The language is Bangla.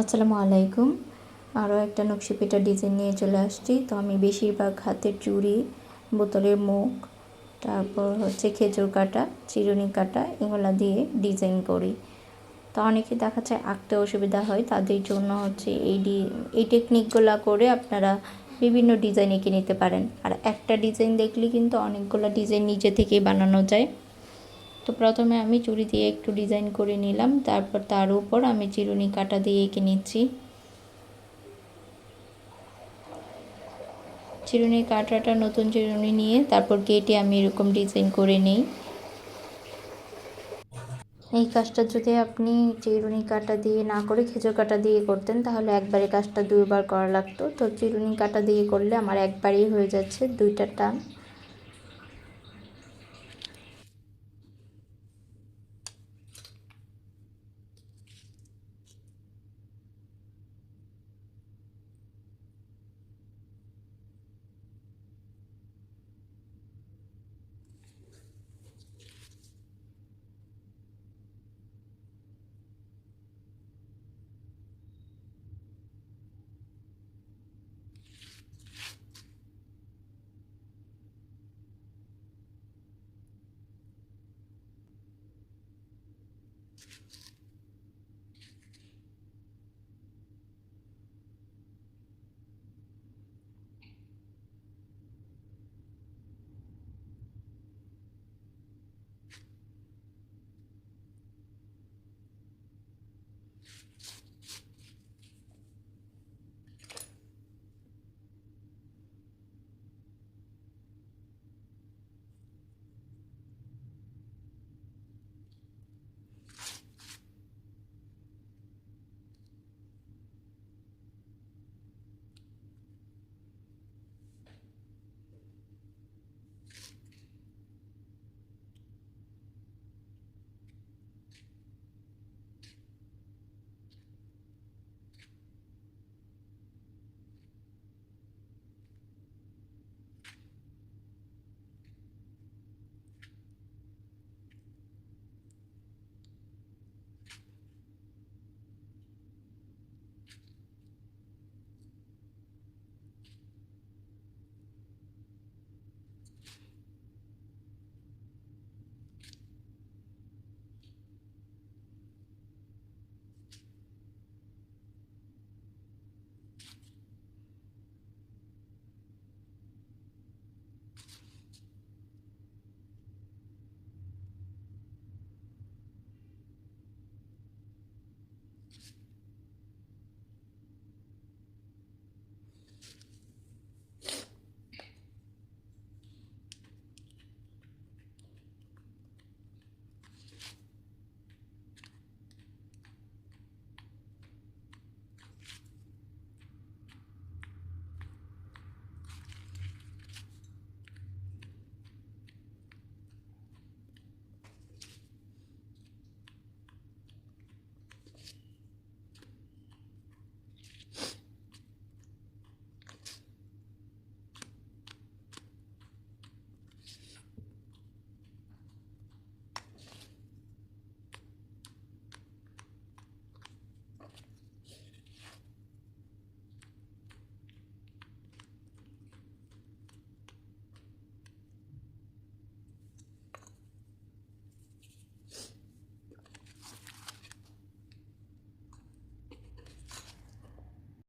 আসসালামু আলাইকুম। আরও একটা নকশি পিঠা ডিজাইন নিয়ে চলে আসছি। তো আমি বেশিরভাগ হাতের চুড়ি, বোতলের মুখ, তারপর হচ্ছে খেজুর কাটা, চিরুনি কাটা, এগুলো দিয়ে ডিজাইন করি। তো অনেকে দেখা যায় আঁকতে অসুবিধা হয়। তাদের জন্য হচ্ছে এই ডি, এই টেকনিকগুলো করে আপনারা বিভিন্ন ডিজাইন এঁকে নিতে পারেন। আর একটা ডিজাইন দেখলে কিন্তু অনেকগুলো ডিজাইন নিজে থেকেই বানানো যায়। প্রথমে আমি চুড়ি দিয়ে একটু ডিজাইন করে নিলাম, তারপর তার উপর আমি চিরুনি কাটা দিয়ে এঁকে নিচ্ছি। চিরুনি কাটাটা, নতুন চিরুনি নিয়ে তারপর কেটে আমি এরকম ডিজাইন করে নিই। এই কাজটা যদি আপনি চিরুনি কাটা দিয়ে না করে খেজুর কাটা দিয়ে করতেন, তাহলে একবারে কাজটা দুইবার করা লাগতো। তো চিরুনি কাটা দিয়ে করলে আমার একবারেই হয়ে যাচ্ছে দুইটা টান।